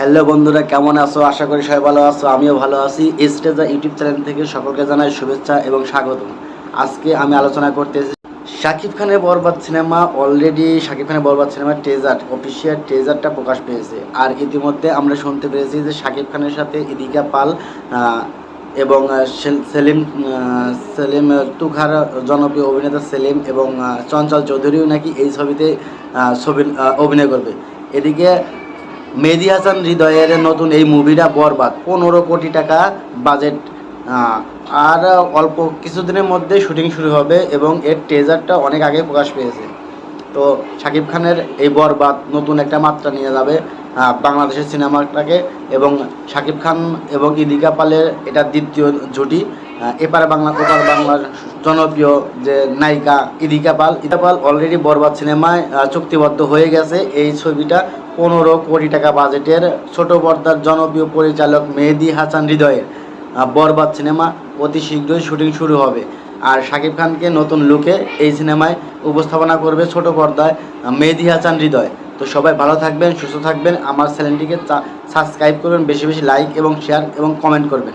Hello বন্ধুরা, কেমন আছো? আশা করি সবাই ভালো আছো, আমিও ভালো আছি। স্টেজা ইউটিউব চ্যানেল থেকে সকলকে জানাই শুভেচ্ছা এবং স্বাগতম আজকে আমি আলোচনা করতেছি শাকিব খানের বরবাদ সিনেমা, অলরেডি শাকিব খানের বরবাদ সিনেমার টেজার অফিসিয়াল টেজারটা প্রকাশ পেয়েছে। আর ইতিমধ্যে আমরা শুনতে পেরেছি যে শাকিব খানের সাথে ইদিকা পাল এবং সেলিম সেলিম তুখার জনপ্রিয় অভিনেতা সেলিম এবং চঞ্চল চৌধুরীও নাকি এই ছবিতে ছবি অভিনয় করবে। এদিকে মেহেদি হাসান হৃদয়ের নতুন এই মুভিটা বরবাদ। পনেরো কোটি টাকা বাজেট আর অল্প কিছুদিনের মধ্যে শুটিং শুরু হবে এবং এর ট্রেজারটা অনেক আগে প্রকাশ পেয়েছে। তো শাকিব খানের এই বরবাদ নতুন একটা মাত্রা নিয়ে যাবে বাংলাদেশের সিনেমাটাকে এবং শাকিব খান এবং ইদিকা পালের এটা দ্বিতীয় জুটি। এপারে বাংলা, ওপার বাংলার জনপ্রিয় যে নায়িকা ইদিকা পাল। ইদিকা পাল অলরেডি বরবাদ সিনেমায় চুক্তিবদ্ধ হয়ে গেছে। এই ছবিটা পনেরো কোটি টাকা বাজেটের ছোট পর্দার জনপ্রিয় পরিচালক মেহেদি হাসান হৃদয়ের। বরবাদ সিনেমা অতি শীঘ্রই শুটিং শুরু হবে। আর শাকিব খানকে নতুন লুকে এই সিনেমায় উপস্থাপনা করবে ছোট পর্দায় মেহেদি হাসান হৃদয়। তো সবাই ভালো থাকবেন, সুস্থ থাকবেন। আমার চ্যানেলটিকে সাবস্ক্রাইব করবেন বেশি বেশি লাইক এবং শেয়ার এবং কমেন্ট করবেন।